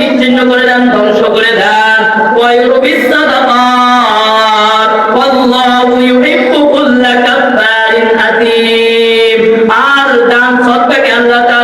বিচ্ছিন্ন করে দেন, ধ্বংস করে দেন। ওয়া ইউরবিস সাদাকাত, ওয়াল্লাহু ইউহিব্বু কুল্লা আর দান সদকাকে আল্লাহ তাআলা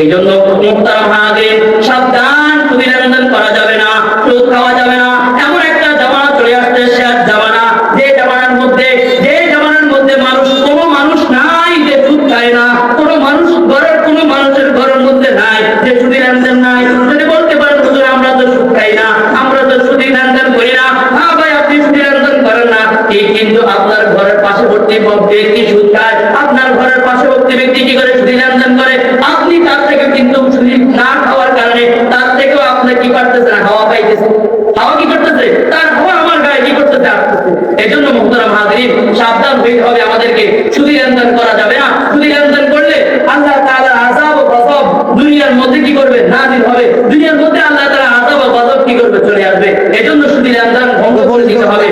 এই জন্য সাবধান তুমি করা যাবে না সুদ খাওয়া যাবে না। এমন একটা জামানা চলে আসছে শেষ জামানা। যে জামানার মধ্যে, যে জামানার মধ্যে মানুষ, কোন মানুষ নাই যে দুধ খায় না, কোনো মানুষ ঘরের, কোনো মানুষের ঘরের মধ্যে নাই যে সুদ লাগতেছে না, হাওয়া পাইতেছে। হাওয়া কি করতেছে? তার হাওয়া আমার গায়ে কি করতেছে? আসতেছে। এই জন্য মুক্তারা মাহাদিন সাবধান হইতে হবে আমাদেরকে। সুদী লেনদেন করা যাবে না। সুদী লেনদেন করলে আল্লাহ তাআলা আযাব ও গজব দুনিয়ার মধ্যে কি করবে? নাজিল হবে। দুনিয়ার মধ্যে আল্লাহ তাআলা আযাব ও গজব কি করবে? চলে আসবে। এজন্য সুদী লেনদেন ভঙ্গ করে দিতে হবে।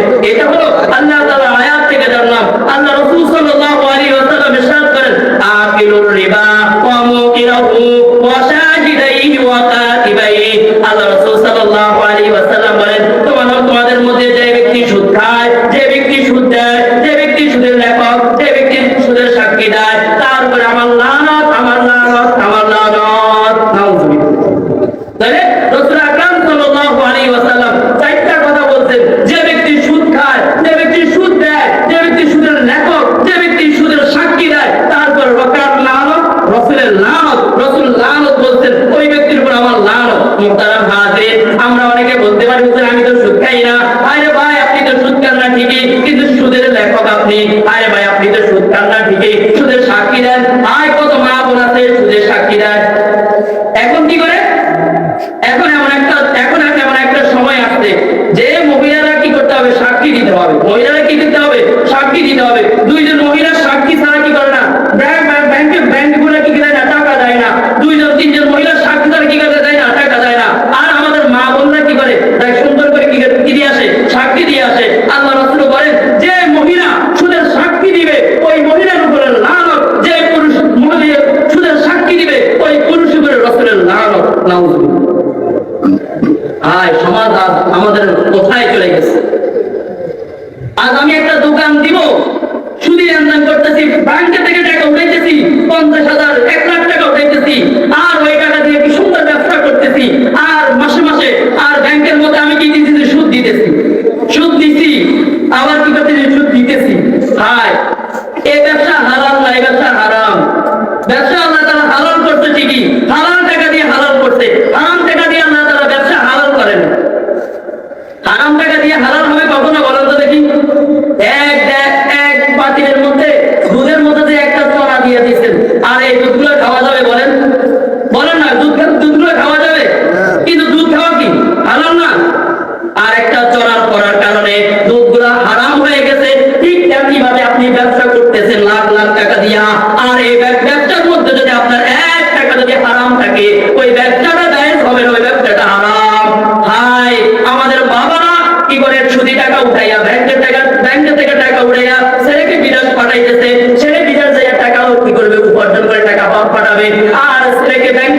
সমাজ আজ আমাদের কোথায় চলে গেছে? আজ আমি একটা দোকান দিব, সুদি লেনদেন করতেছি ব্যাংকে থেকে টাকা উঠাইতেছি, পঞ্চাশ হাজার, এক লাখ টাকা উঠাইতেছি, আর ওই টাকা দিয়ে কি সুন্দর ব্যবসা করতেছি, আর মাসে মাসে, আর ব্যাংকের মধ্যে আমি কি দিতেছি সুদ দিতেছি? সুদ দিছি, আবার কি করতেছি সুদ দিতেছি? হায়, এ ব্যবসা হারাম, না এ ব্যবসা হারাম। ব্যবসা আর এই ব্যবসার মধ্যে যদি আপনার এক টাকা যদি হারাম থাকে, ওই ব্যবসাটা ব্যাস হবে ওই ব্যবসাটা হারাম। হাই আমাদের বাবারা কি করে সুদি টাকা উঠাইয়া, ব্যাংকের টাকা, ব্যাংকের থেকে টাকা উঠাইয়া ছেলেকে বিদেশ পাঠাইতেছে, ছেলে বিদেশ টাকা কি করবে, উপার্জন করে টাকা পাঠাবে। আর ছেলেকে ব্যাংক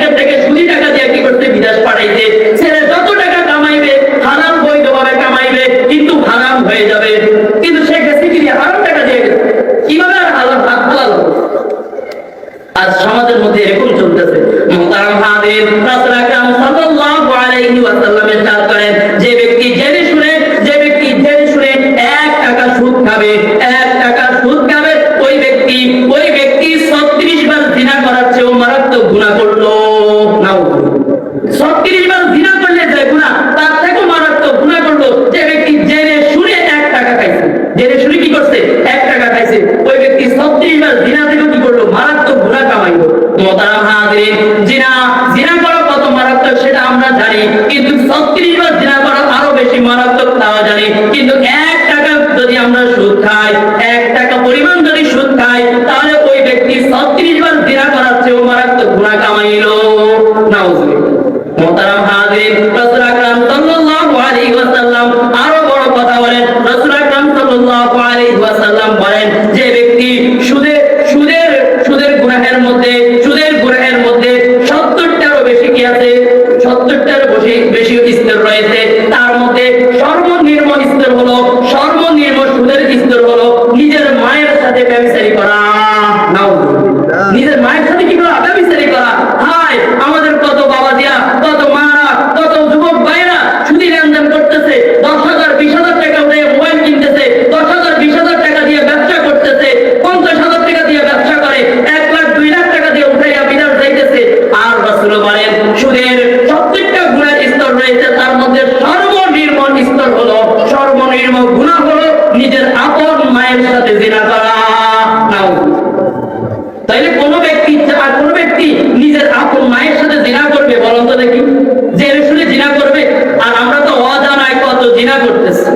করতেছি।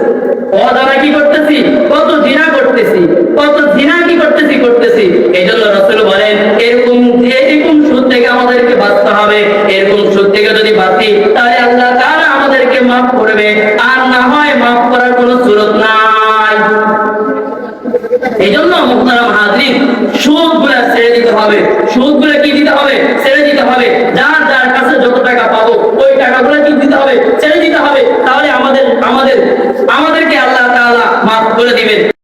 অ দ্বারা কি করতেছি? কত জিনা করতেছি কত জিনা করে দিবেন।